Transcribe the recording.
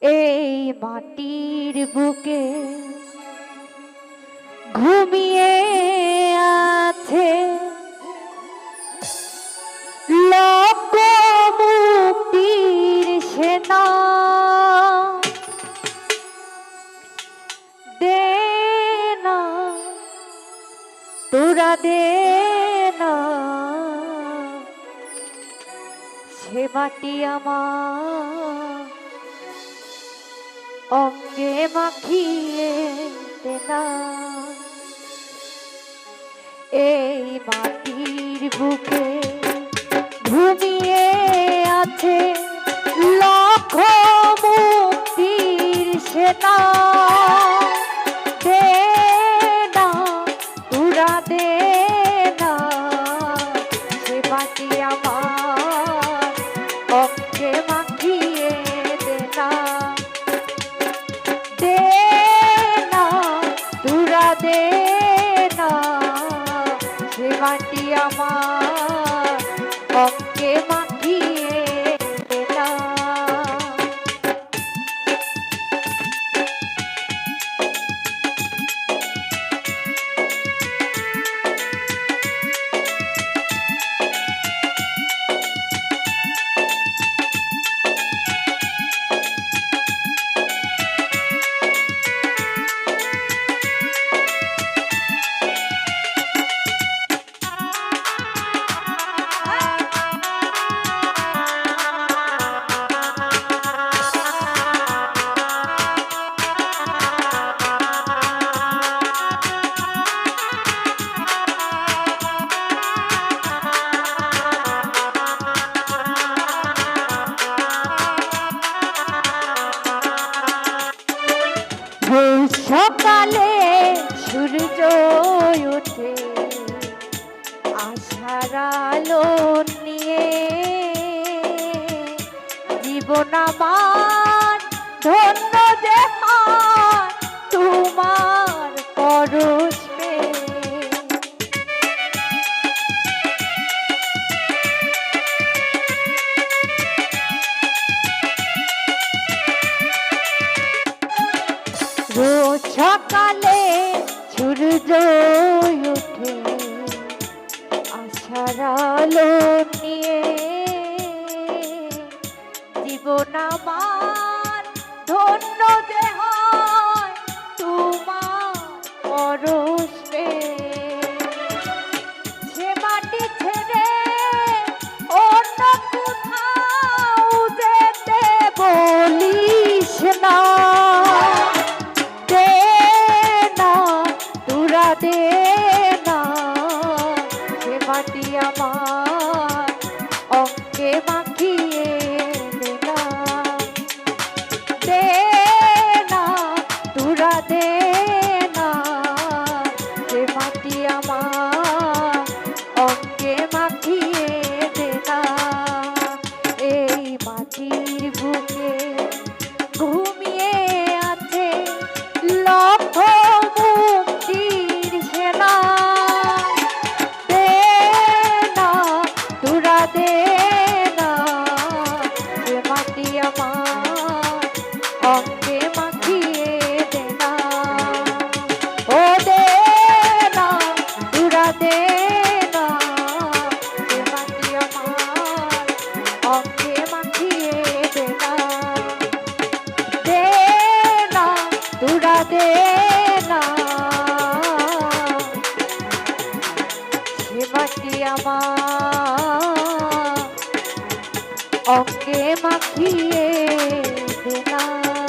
এই মাটির বুকে ঘুমিয়ে আছে। লোক মুক্তির সেনা। দে না, তোরা দে না। সে মাটি আমার অঙ্গে মাখিয়ে না এই মাটির বুকে ঘুমিয়ে আছে লক্ষ মুক্তির সেনা। দে না মাটি আমার অঙ্গে মাখিয়ে ওঠে আশার আলো নিয়ে জীবন আমার ধন্য যে তোমার পরশ। রোজ সকালে সূর্য ওঠে। আশার আলো নিয়ে জীবন আমার ধন্য যে হয় তোমার পরশ। মাটি অন্য না। অঙ্গে মাখিয়ে দিলাম